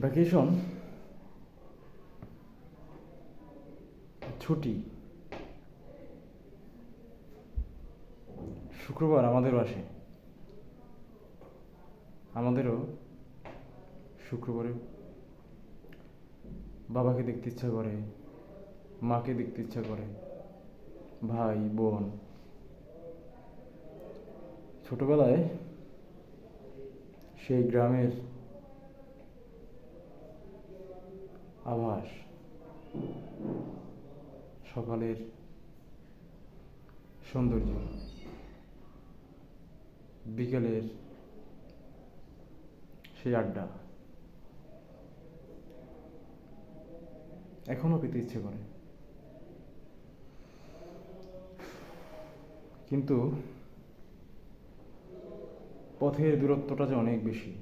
Vacation ছুটি। শুক্রবার আমাদেরও আসে। আমাদেরও শুক্রবারে বাবাকে দেখতে ইচ্ছা করে, মাকে দেখতে ইচ্ছা করে, ভাই, বোন। ছোটবেলায় সেই গ্রামের আভাস সকালের সৌন্দর্য বিকেলের সেই আড্ডা এখনও পেতে ইচ্ছে করে। কিন্তু পথের দূরত্বটা যে অনেক বেশি।